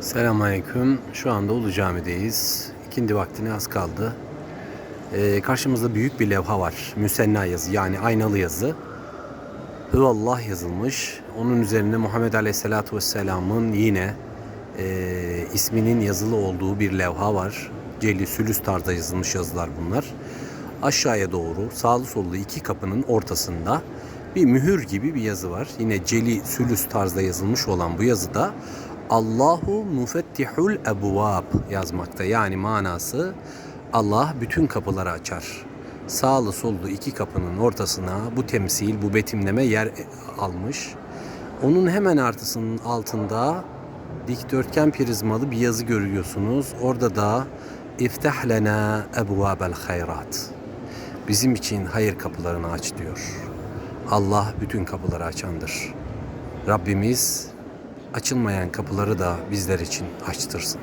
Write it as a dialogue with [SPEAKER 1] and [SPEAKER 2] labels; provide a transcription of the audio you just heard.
[SPEAKER 1] Selamünaleyküm. Şu anda Ulu Cami'deyiz. İkindi vaktine az kaldı. Ee, karşımızda büyük bir levha var. Müsenna yazı yani aynalı yazı. Hüvallah yazılmış. Onun üzerine Muhammed Aleyhisselatü Vesselam'ın yine e, isminin yazılı olduğu bir levha var. Celli Sülüs tarzda yazılmış yazılar bunlar. Aşağıya doğru sağlı sollu iki kapının ortasında bir mühür gibi bir yazı var. Yine Celi Sülüs tarzda yazılmış olan bu yazıda Allahu mufettihul ebvab yazmakta. Yani manası Allah bütün kapıları açar. Sağlı sollu iki kapının ortasına bu temsil, bu betimleme yer almış. Onun hemen artısının altında dikdörtgen prizmalı bir yazı görüyorsunuz. Orada da İftah lena ebvabel hayrat. Bizim için hayır kapılarını aç diyor. Allah bütün kapıları açandır. Rabbimiz açılmayan kapıları da bizler için açtırsın.